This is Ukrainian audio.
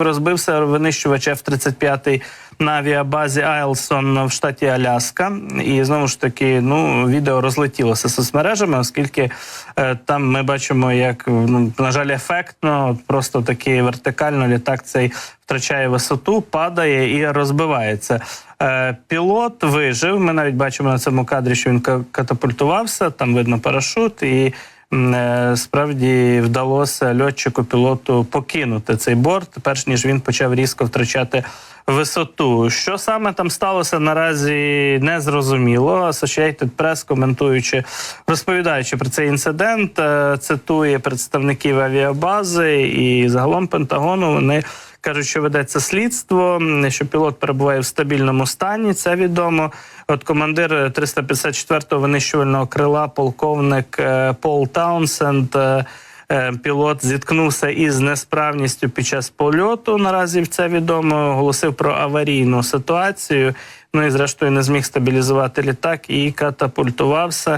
Розбився винищувач F-35 на авіабазі Айлсон в штаті Аляска, і знову ж таки, ну відео розлетілося соцмережами, оскільки е, там ми бачимо, як ну на жаль, ефектно, просто таки вертикально літак цей втрачає висоту, падає і розбивається. Е, пілот вижив. Ми навіть бачимо на цьому кадрі, що він катапультувався. Там видно парашут і. Е, Справді вдалося льотчику пілоту покинути цей борт, перш ніж він почав різко втрачати висоту. Що саме там сталося наразі не зрозуміло. Associated Press, коментуючи, розповідаючи про цей інцидент, е, цитує представників авіабази і загалом Пентагону. Вони кажуть, що ведеться слідство, що пілот перебуває в стабільному стані. Це відомо. От командир 354-го винищувального крила, полковник е, Пол Таунсенд. е, е, Пілот зіткнувся із несправністю під час польоту. Наразі це відомо. Оголосив про аварійну ситуацію. Ну і зрештою не зміг стабілізувати літак і катапультувався.